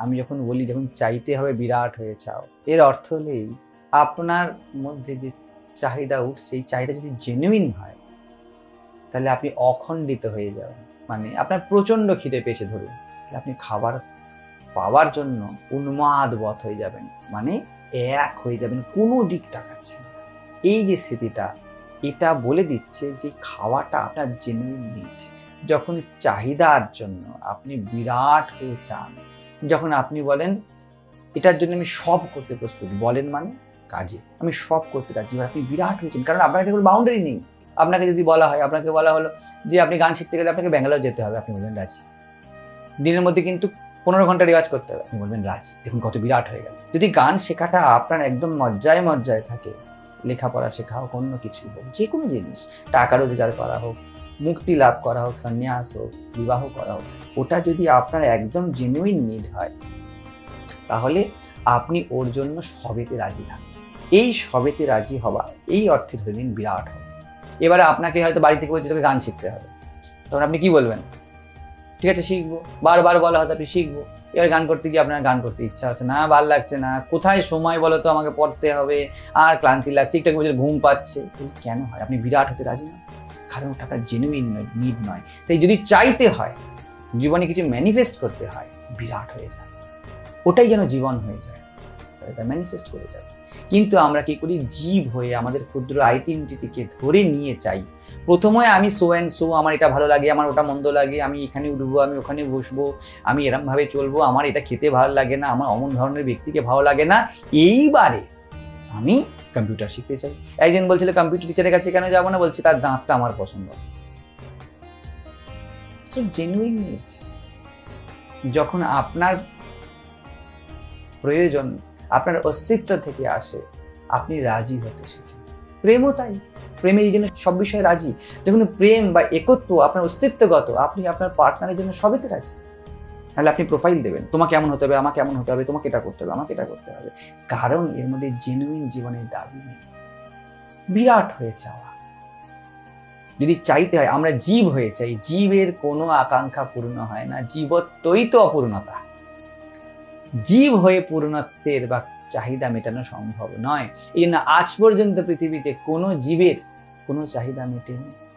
আমি যখন বলি যখন চাইতে হবে বিরাট হয়ে চাও, এর অর্থ হলেই আপনার মধ্যে যে চাহিদা উঠছে, এই চাহিদা যদি জেনুইন হয়, তাহলে আপনি অখণ্ডিত হয়ে যাবেন। মানে আপনার প্রচণ্ড খিদে পেয়েছে ধরুন আপনি খাবার পাওয়ার জন্য উন্মাদ বধ হয়ে যাবেন। মানে এক হয়ে যাবেন, কোনো দিক তাকাচ্ছেন। এই যে স্মৃতিটা এটা বলে দিচ্ছে যে খাওয়াটা আপনার জেনুইন নিড যখন চাহিদার জন্য আপনি বিরাট হয়ে চান যখন আপনি বলেন, এটার জন্য আমি সব করতে প্রস্তুত। বলেন মানে কাজে। আমি সব করতে রাজি। আপনি বিরাট হয়েছেন। কারণ আপনার কাছে কোনো বাউন্ডারি নেই। আপনাকে যদি বলা হয়, আপনাকে বলা হলো যে আপনি গান শিখতে গেলে আপনাকে ব্যাঙ্গালোর যেতে হবে, আপনি বলবেন রাজি। দিনের মধ্যে কিন্তু পনেরো ঘণ্টা রেওয়াজ করতে হবে, আপনি বলবেন রাজি। দেখুন কত বিরাট হয়ে গেল। যদি গান শেখাটা আপনার একদম মজ্জায় মজ্জায় থাকে, লেখাপড়া শেখা হোক, অন্য কিছু হোক যে কোনো জিনিস টাকা রোজগার করা হোক মুক্তি লাভ করা হোক, সন্ন্যাস হোক, বিবাহ করা হোক, ওটা যদি আপনার একদম জেনুইন নিড হয়, তাহলে আপনি ওর জন্য সবেতে রাজি থাকেন। এই সবেতে রাজি হওয়া, এই অর্থে ধরে নিন বিরাট হবে। এবারে আপনাকে হয়তো বাড়ি থেকে বলছে, তোকে গান শিখতে হবে। তখন আপনি কি বলবেন? ঠিক আছে, শিখব। বারবার বলা হয়তো আপনি শিখব। এবার গান করতে গিয়ে আপনার গান করতে ইচ্ছা হচ্ছে না, ভালো লাগছে না। কোথায় সময় বলো তো আমাকে পড়তে হবে? আর ক্লান্তি লাগছে, একটু বলছে ঘুম পাচ্ছে। কেন হয়? আপনি বিরাট হতে রাজি না? কারণ আপনার জেনুইন নয় নিড নয়। তাই যদি চাইতে হয়, জীবনে কিছু ম্যানিফেস্ট করতে হয়, বিরাট হয়ে যায়। ওটাই যেন জীবন হয়ে যায়, তাহলে তা ম্যানিফেস্ট করে যাবে। কিন্তু আমরা কি করি? জীব হয়ে আমাদের ক্ষুদ্র আইডেন্টিটিকে ধরে নিয়ে চাই। প্রথমে আমি সো অ্যান্ড সো আমার এটা ভালো লাগে, আমার ওটা মন্দ লাগে, আমি এখানে উঠবো, আমি ওখানে বসবো, আমি এরমভাবে চলবো, আমার এটা খেতে ভালো লাগে না, আমার অমন ধরনের ব্যক্তিকে ভালো লাগে না। এইবারে আমি কম্পিউটার শিখতে চাই। একজন বলছিল কম্পিউটার টিচারের কাছে কেন যাব না? বলছে, তার দাঁতটা আমার পছন্দ। যখন আপনার প্রয়োজন, আপনার অস্তিত্ব থেকে আসে, আপনি রাজি হতে শিখেন। প্রেমও তাই। প্রেমে এই জন্য সব বিষয়ে রাজি। যখন প্রেম বা একত্ব, আপনার অস্তিত্বগত, আপনি আপনার পার্টনারের জন্য সবেতে রাজি। তাহলে আপনি প্রোফাইল দেবেন। তোমাকে এমন হতে হবে, আমাকে এমন হতে হবে, তোমাকে এটা করতে হবে, আমাকে এটা করতে হবে। কারণ এর মধ্যে জেনুইন জীবনের দাবি নেই। বিরাট হয়ে চাওয়া যদি চাইতে হয়, আমরা জীব হয়ে চাই জীবের কোনো আকাঙ্ক্ষা পূর্ণ হয় না। জীবত্বই তো অপূর্ণতা। জীব হয়ে পূর্ণত্বের বা চাহিদা মেটানো সম্ভব নয়। এই জন্য আজ পর্যন্ত পৃথিবীতে কোনো জীবের কোনো চাহিদা মেটেনি।